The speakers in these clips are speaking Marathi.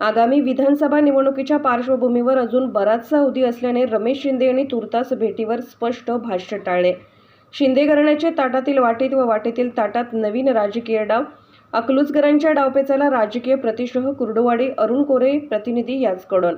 आगामी विधानसभा निवडणुकीच्या पार्श्वभूमीवर अजून बराचसा अवधी असल्याने रमेश शिंदे यांनी तुर्तास भेटीवर स्पष्ट भाष्य टाळले. शिंदे घराण्याचे ताटातील वाटेत व वाटेतील ताटात नवीन राजकीय डाव अकलूजकरांच्या डावपेचाला राजकीय प्रतिशह कुर्डुवाडी अरुण कोरे प्रतिनिधी याचकडून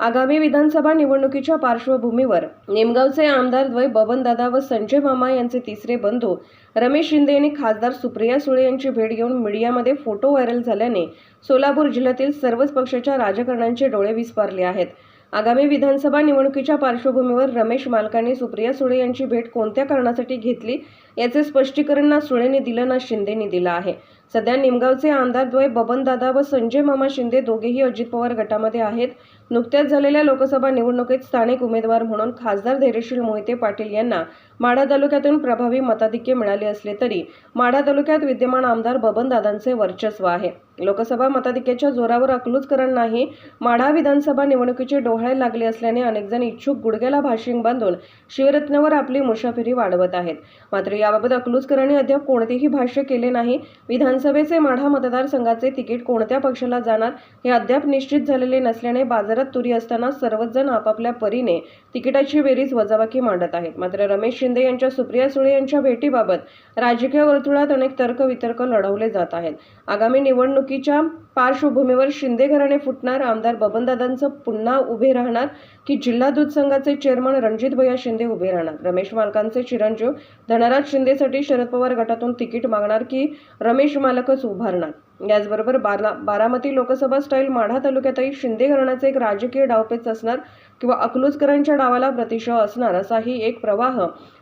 आगामी विधानसभा निवडणुकीच्या पार्श्वभूमीवर नेमगावचे आमदार द्वय बबनदादा व संजय मामा यांचे तिसरे बंधू रमेश शिंदे यांनी खासदार सुप्रिया सुळे यांची भेट घेऊन मीडियामध्ये फोटो व्हायरल झाल्याने सोलापूर जिल्ह्यातील सर्वच पक्षाच्या राजकारण्यांचे डोळे विस्पारले आहेत. आगामी विधानसभा निवडणुकीच्या पार्श्वभूमीवर रमेश मालकांनी सुप्रिया सुळे यांची भेट कोणत्या कारणासाठी घेतली याचे स्पष्टीकरण ना सुळेने दिलं ना शिंदेने दिलं आहे. सध्या निमगावचे आमदार द्वय बबनदादा व संजय मामा शिंदे दोघेही अजित पवार गटामध्ये आहेत. नुकत्याच झालेल्या लोकसभा निवडणुकीत स्थानिक उमेदवार म्हणून खासदार धैर्यशील मोहिते पाटील यांना माढा तालुक्यातून प्रभावी मताधिक्य मिळाले असले तरी माढा तालुक्यात विद्यमान आमदार बबनदादांचे वर्चस्व आहे. लोकसभा मताधिक्याच्या जोरावर अकलूजकरांनाही माढा विधानसभा निवडणुकीचे डोहाळे लागले असल्याने अनेकजण इच्छुक गुडघ्याला भाषिंग बांधून शिवरत्नावर आपली मुसाफिरी वाढवत आहेत. मात्र याबाबत अकलूजकरांनी अद्याप कोणतेही भाष्य केले नाही. विधानसभेचे माढा मतदारसंघाचे तिकीट कोणत्या पक्षाला जाणार हे अद्याप निश्चित झालेले नसल्याने बाजारात तुरी असताना सर्वच जण आपापल्या परीने तिकिटाची बेरीज वजाबाकी मांडत आहेत. मात्र रमेश शिंदे यांच्या सुप्रिया सुळे यांच्या भेटीबाबत राजकीय वर्तुळात अनेक तर्कवितर्क लढवले जात आहेत. आगामी निवडणुकीच्या पार्श्वभूमीवर शिंदे घराणे फुटणार आमदार बबनदादांचं पुन्हा उभे राहणार की जिल्हा दूध संघाचे चेअरमन रणजित भैया शिंदे उभे राहणार. रमेश मालकांचे चिरंजीव धनराज शिंदेसाठी शरद पवार गटातून तिकीट मागणार की रमेश मालकच उभारणार. याचबरोबर बारा बारामती लोकसभा स्टाईल माढा तालुक्यातही शिंदे घराण्याचे एक राजकीय डावपेच असणार किंवा अकलूजकरांच्या डावाला प्रतिशय असणार असाही एक प्रवाह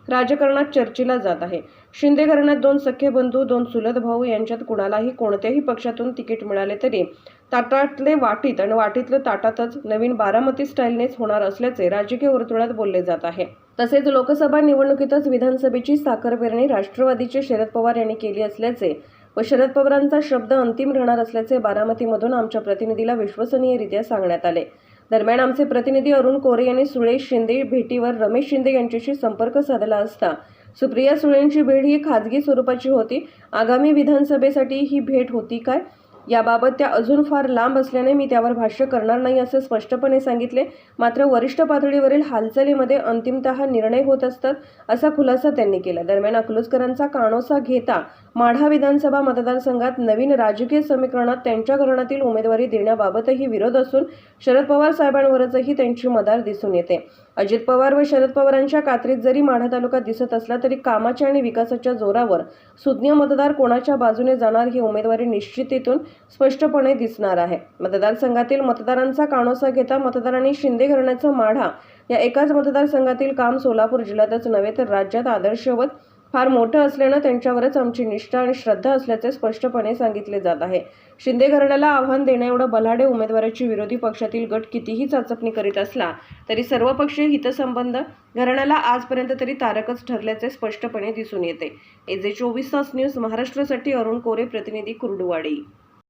राजकारणात चर्चेला जात आहे. शिंदे घराण्यात दोन सख्खे बंधू दोन चुलत भाऊ यांच्यात कुणालाही कोणत्याही पक्षातून तिकीट मिळाले तरी ताटातले वाटीत आणि वाटीतलं ताटातच नवीन बारामती स्टाईलनेच होणार असल्याचे राजकीय वर्तुळात बोलले जात आहे. तसेच लोकसभा निवडणुकीतच विधानसभेची साखरपेरणी राष्ट्रवादीचे शरद पवार यांनी केली असल्याचे व शरद पवारांचा शब्द अंतिम राहणार असल्याचे बारामतीमधून आमच्या प्रतिनिधीला विश्वसनीयरित्या सांगण्यात आले. दरम्यान आमचे प्रतिनिधी अरुण कोरे यांनी सुरेश शिंदे भेटीवर रमेश शिंदे यांच्याशी संपर्क साधला असता सुप्रिया सुळेंची भेट ही खाजगी स्वरूपाची होती. आगामी विधानसभेसाठी ही भेट होती काय? याबाबत त्या अजून फार लांब असल्याने मी त्यावर भाष्य करणार नाही असे स्पष्टपणे सांगितले. मात्र वरिष्ठ पातळीवरील हालचालीमध्ये अंतिमतः निर्णय होत असतात असा खुलासा त्यांनी केला. दरम्यान अकलूजकरांचा कानोसा घेता माढा विधानसभा मतदारसंघात नवीन राजकीय समीकरणात त्यांच्या घराण्यातील उमेदवारी देण्याबाबतही विरोध असून शरद पवार साहेबांवरचही त्यांची मदार दिसून येते. अजित पवार व शरद पवारांच्या कात्रीत जरी माढा तालुका दिसत असला तरी कामाच्या आणि विकासाच्या जोरावर सुज्ञ मतदार कोणाच्या बाजूने जाणार ही उमेदवारी निश्चितीतून स्पष्टपणे दिसणार आहे. मतदारसंघातील मतदारांचा कानोसा घेता मतदारांनी शिंदे घराण्याचा माढा. या एकाच मतदारसंघातील काम सोलापूर जिल्ह्यातच नव्हे तर राज्यात आदर्शवत फार मोठं असल्यानं त्यांच्यावरच आमची निष्ठा आणि श्रद्धा असल्याचे स्पष्टपणे सांगितले जात आहे. शिंदे घराण्याला आव्हान देण्याएवढं बलाडे उमेदवाराची विरोधी पक्षातील गट कितीही चाचपणी करीत असला तरी सर्वपक्षीय हितसंबंध घराण्याला आजपर्यंत तरी तारकच ठरल्याचे स्पष्टपणे दिसून येते. एजे चोवीस तास न्यूज महाराष्ट्रासाठी अरुण कोरे प्रतिनिधी कुर्डुवाडी.